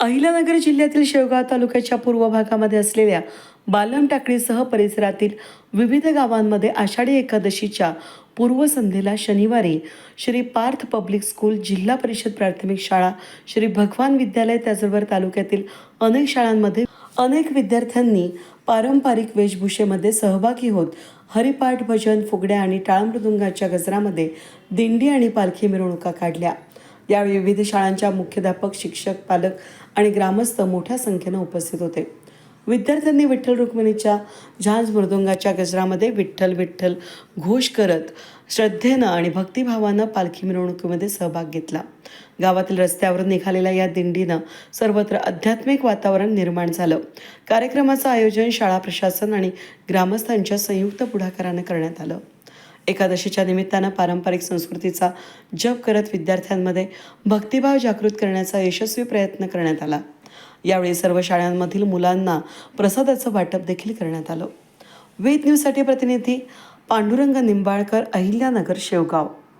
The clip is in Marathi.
अहिलानगर जिल्ह्यातील शेवगाव तालुक्याच्या पूर्व भागामध्ये असलेल्या बालम टाकळीसह परिसरातील विविध गावांमध्ये आषाढी एकादशीच्या पूर्वसंध्येला शनिवारी श्री पार्थ पब्लिक स्कूल जिल्हा परिषद प्राथमिक शाळा श्री भगवान विद्यालय त्याचबरोबर तालुक्यातील अनेक शाळांमध्ये अनेक विद्यार्थ्यांनी पारंपरिक वेशभूषेमध्ये सहभागी होत हरिपाठ भजन फुगड्या आणि टाळमृदुंगाच्या गजरामध्ये दिंडी आणि पालखी मिरवणुका काढल्या. यावेळी विविध शाळांच्या मुख्याध्यापक शिक्षक पालक आणि ग्रामस्थ मोठ्या संख्येनं उपस्थित होते. विद्यार्थ्यांनी विठ्ठल रुक्मिणीच्या झांज मृदुंगाच्या गजरामध्ये विठ्ठल विठ्ठल घोष करत श्रद्धेनं आणि भक्तिभावानं पालखी मिरवणुकीमध्ये सहभाग घेतला. गावातील रस्त्यावरून निघालेल्या या दिंडीनं सर्वत्र आध्यात्मिक वातावरण निर्माण झालं. कार्यक्रमाचं आयोजन शाळा प्रशासन आणि ग्रामस्थांच्या संयुक्त पुढाकारानं करण्यात आलं. एकादशीच्या निमित्तानं पारंपरिक संस्कृतीचा जप करत विद्यार्थ्यांमध्ये भक्तिभाव जागृत करण्याचा यशस्वी प्रयत्न करण्यात आला. यावेळी सर्व शाळांमधील मुलांना प्रसादाचं वाटप देखील करण्यात आलं. वेद न्यूजसाठी प्रतिनिधी पांडुरंग निंबाळकर अहिल्यानगर शेवगाव.